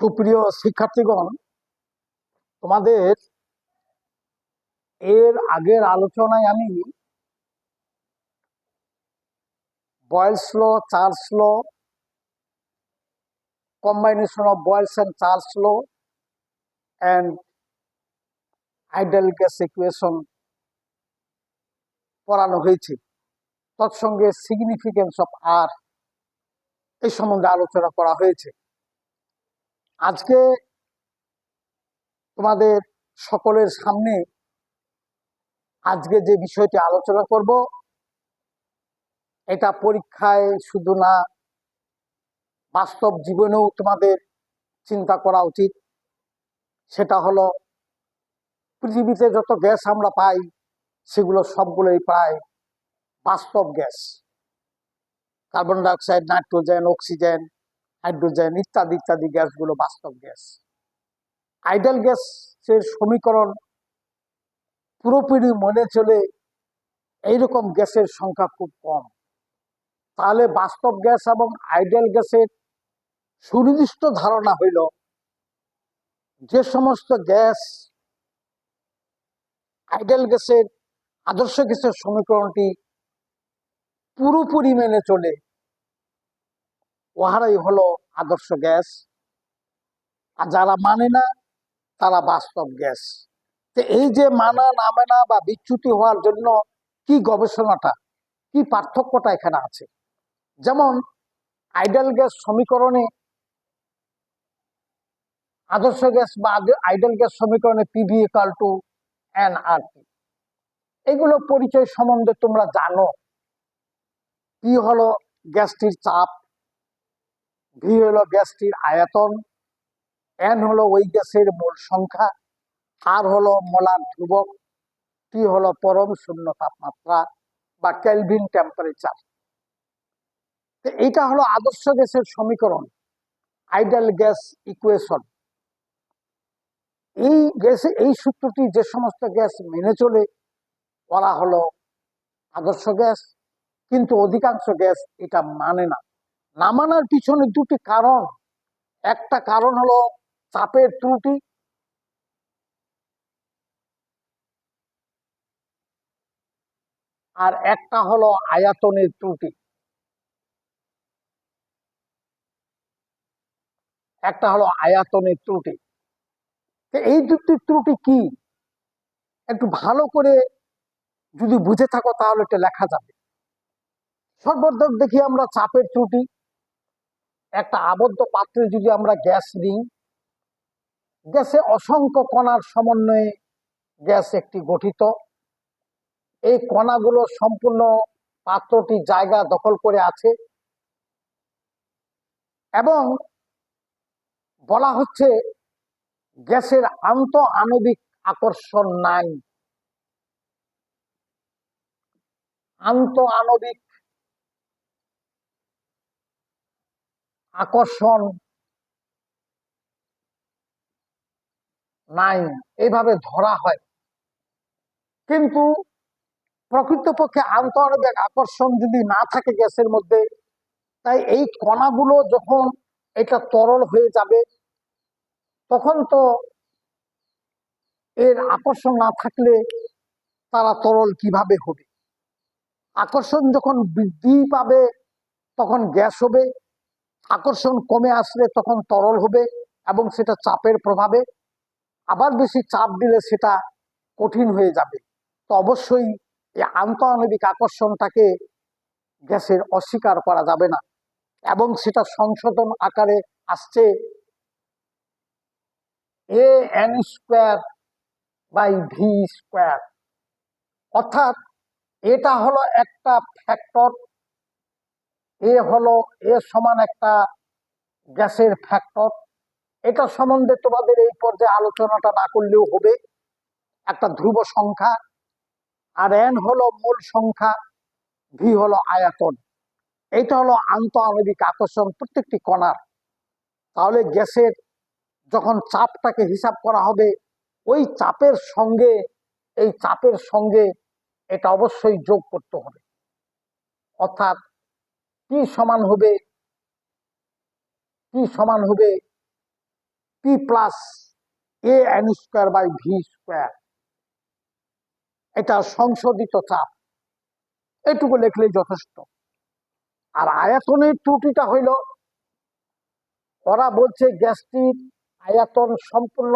সুপ্রিয় শিক্ষার্থীগণ, তোমাদের এর আগের আলোচনায় আমি Boyle's law, Charles law, combination of Boyle's and Charles law and ideal gas equation পড়ানো হয়েছে। তৎসঙ্গে সিগনিফিকেন্স অফ আর এই সম্বন্ধে আলোচনা করা হয়েছে। আজকে তোমাদের সকলের সামনে আজকে যে বিষয়টি আলোচনা করব, এটা পরীক্ষায় শুধু না, বাস্তব জীবনেও তোমাদের চিন্তা করা উচিত। সেটা হলো, পৃথিবীতে যত গ্যাস আমরা পাই, সেগুলো সবগুলোই প্রায় বাস্তব gas. Carbon dioxide, nitrogen, oxygen hydrogen ইত্যাদি ইত্যাদি গ্যাসগুলো বাস্তব গ্যাস। আইডেল গ্যাসের সমীকরণ পুরোপুরি মনে চলে এইরকম গ্যাসের সংখ্যা খুব কম। তাহলে বাস্তব গ্যাস এবং আইডাল গ্যাসের সুনির্দিষ্ট ধারণা হইল যে সমস্ত গ্যাস আইডাল গ্যাসের আদর্শ গ্যাসের সমীকরণটি পুরোপুরি মেনে চলে উহারাই হলো আদর্শ গ্যাস। আর যারা মানে না, তারা বাস্তব গ্যাস। তো এই যে মানা না মানা বা বিচ্যুতি হওয়ার জন্য কি গবেষণাটা, কি পার্থক্যটা এখানে আছে? যেমন আইডাল গ্যাস সমীকরণে আদর্শ গ্যাস বা আইডাল গ্যাস সমীকরণে PV equal to N R P এগুলো পরিচয় সম্বন্ধে তোমরা জানো। পি হলো গ্যাসটির চাপ ভি হলো গ্যাসটির আয়তন এন হলো ওই গ্যাসের মোল সংখ্যা আর হলো মোলার ধ্রুবক টি হলো পরম শূন্য তাপমাত্রা বা ক্যালভিন টেম্পারেচার তো এইটা হলো আদর্শ গ্যাসের সমীকরণ আইডাল গ্যাস ইকুয়েশন এই গ্যাসে, এই সূত্রটি যে সমস্ত গ্যাস মেনে চলে, ওরা হলো আদর্শ গ্যাস, কিন্তু অধিকাংশ গ্যাস এটা মানে না। না মানার পিছনে দুটি কারণ। একটা কারণ হলো চাপের ত্রুটি। আর একটা হলো আয়াতনের ত্রুটি। একটা হলো আয়াতনের ত্রুটি। এই দুটি ত্রুটি কি? একটু ভালো করে যদি বুঝে থাকো তাহলে এটা লেখা যাবে। সর্বপ্রথম দেখি আমরা চাপের ত্রুটি। একটা আবদ্ধ পাত্রে যদি আমরা গ্যাস দিই, গ্যাসে অসংখ্য কণার সমন্বয়ে গ্যাস একটি গঠিত। এই কণাগুলো সম্পূর্ণ পাত্রটি জায়গা দখল করে আছে এবং বলা হচ্ছে গ্যাসের আন্ত আণবিক আকর্ষণ নাই। আন্ত আণবিক আকর্ষণ। নাই, এইভাবে ধরা হয়। কিন্তু প্রকৃতপক্ষে আন্তঃআণবিক আকর্ষণ যদি না থাকে গ্যাসের মধ্যে, তাই এই কণাগুলো যখন এটা তরল হয়ে যাবে, তখন তো এর আকর্ষণ না থাকলে তারা তরল কীভাবে হবে? আকর্ষণ যখন বৃদ্ধি পাবে, তখন গ্যাস হবে। আকর্ষণ কমে আসলে তখন তরল হবে এবং সেটা চাপের প্রভাবে আবার বেশি চাপ দিলে সেটা কঠিন হয়ে যাবে। তো অবশ্যই এই আন্তঃআণবিক আকর্ষণটাকে গ্যাসের অস্বীকার করা যাবে না এবং সেটা সংশোধন আকারে আসছে A N square by V square. অর্থাৎ এটা হলো একটা ফ্যাক্টর এ হলো, এ সমান একটা গ্যাসের ফ্যাক্টর এটা সম্বন্ধে তোমাদের এই পর্যায়ে আলোচনাটা না করলেও হবে। একটা ধ্রুব সংখ্যা, আর এন হলো মূল সংখ্যা ভি হলো আয়াতন। এইটা হলো আন্ত আণবিক আকর্ষণ প্রত্যেকটি কণার। তাহলে গ্যাসের যখন চাপটাকে হিসাব করা হবে, ওই চাপের সঙ্গে, এই চাপের সঙ্গে এটা অবশ্যই যোগ করতে হবে। অর্থাৎ কি সমান হবে কি সমান হবে P plus A N square by V square এটা সংশোধিত চাপ। এটুকু লিখলেই যথেষ্ট। আর আয়তনের ত্রুটিটা হইল, ওরা বলছে গ্যাসটির আয়তন সম্পূর্ণ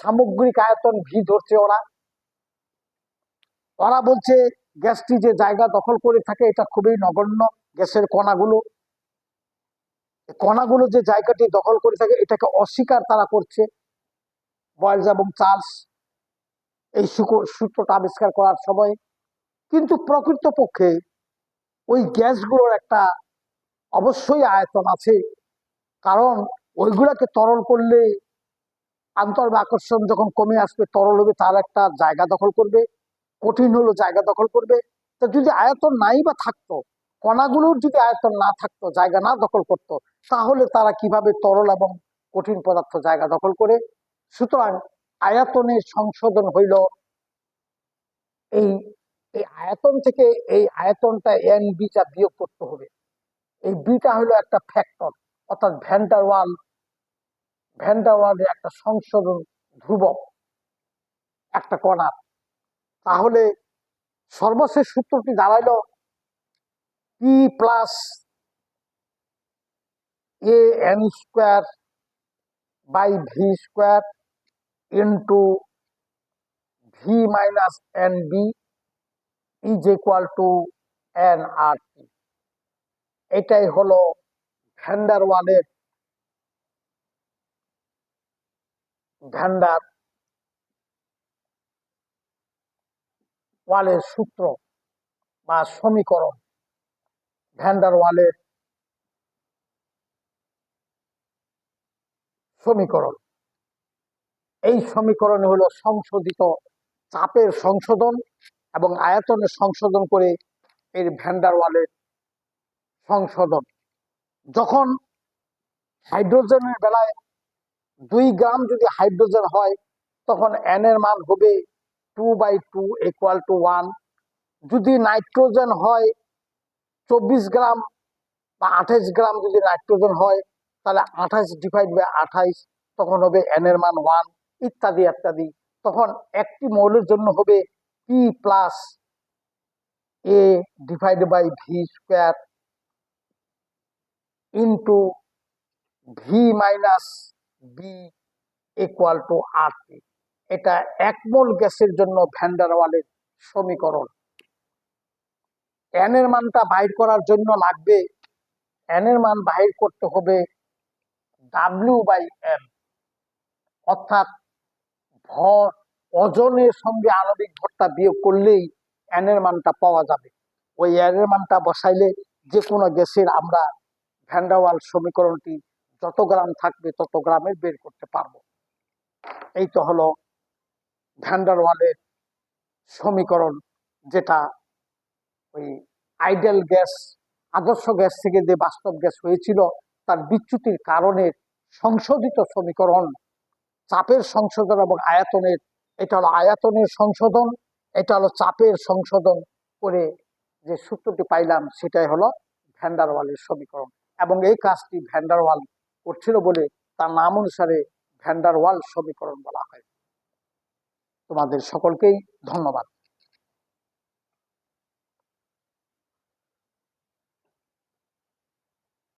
সামগ্রিক আয়তন ভি ধরছে ওরা। ওরা বলছে গ্যাসটি যে জায়গা দখল করে থাকে, এটা খুবই নগণ্য। গ্যাসের কণাগুলো কণাগুলো যে জায়গাটি দখল করে থাকে, এটাকে অস্বীকার তারা করছে। বয়েলস এবং চার্লস এই সূত্রটা আবিষ্কার করার সময়। কিন্তু প্রকৃতপক্ষে ওই গ্যাসগুলোর একটা অবশ্যই আয়তন আছে। কারণ ওইগুলাকে তরল করলে আন্তর বা আকর্ষণ যখন কমে আসবে, তরল হবে, তার একটা জায়গা দখল করবে, কঠিন হলো জায়গা দখল করবে। তা যদি আয়তন নাই বা থাকতো কণাগুলোর যদি আয়তন না থাকতো, জায়গা না দখল করতো, তাহলে তারা কীভাবে তরল এবং কঠিন পদার্থ জায়গা দখল করে? সুতরাং আয়তনের সংশোধন হইল এই এই আয়তন থেকে এই আয়তনটা এন বিটা বিয়োগ করতে হবে। এই বিটা হলো একটা ফ্যাক্টর অর্থাৎ ভ্যান্ডার ওয়াল ভ্যান্ডার ওয়ালের একটা সংশোধন ধ্রুবক, একটা কণার তাহলে সর্বশেষ সূত্রটি দাঁড়াইল P plus A N square by V square into V minus N B is equal to N R T এটাই হলো ভ্যান্ডার ওয়ালের ভ্যান্ডার ওয়ালের সূত্র বা সমীকরণ। ভ্যান্ডার ওয়ালের সমীকরণ। এই সমীকরণ হলো সংশোধিত চাপের সংশোধন এবং আয়তনের সংশোধন করে এর ভ্যান্ডার ওয়ালের সংশোধন। যখন হাইড্রোজেনের বেলায় দুই গ্রাম যদি হাইড্রোজেন হয়, তখন এন এর মান হবে two by two equal to one যদি নাইট্রোজেন হয় চব্বিশ গ্রাম বা আঠাইশ গ্রাম যদি নাইট্রোজেন হয়, তাহলে আঠাইশ ডিভাইড বাই আঠাইশ, তখন হবে এন এর মান ওয়ান ইত্যাদি ইত্যাদি। তখন একটি মৌলের জন্য হবে P plus A divide by V square into V minus B equal to R এটা এক মোল গ্যাসের জন্য ভ্যান্ডারওয়ালের সমীকরণ। এন এর মানটা বাইর করার জন্য লাগবে। এন এর মান বাহির করতে হবে ডাব্লিউ বাই এন অর্থাৎ ভর ওজনের সঙ্গে আণবিক ভরটা বিয়োগ করলেই এন এর মানটা পাওয়া যাবে। ওই এন এর মানটা বসাইলে যে কোনো গ্যাসের আমরা ভ্যান্ডাওয়াল সমীকরণটি যত গ্রাম থাকবে তত গ্রামের বের করতে পারব। এই তো হলো ভ্যান্ডারওয়ালের সমীকরণ যেটা ওই আইডেল গ্যাস আদর্শ গ্যাস থেকে যে বাস্তব গ্যাস হয়েছিল, তার বিচ্যুতির কারণে সংশোধিত সমীকরণ, চাপের সংশোধন এবং আয়াতনের, এটা হলো আয়তনের সংশোধন, এটা হলো চাপের সংশোধন করে যে সূত্রটি পাইলাম, সেটাই হলো ভ্যান্ডারওয়ালের সমীকরণ। এবং এই কাজটি ভ্যান্ডারওয়াল করছিল বলে তার নাম অনুসারে ভ্যান্ডারওয়াল সমীকরণ বলা হয়। তোমাদের সকলকেই ধন্যবাদ।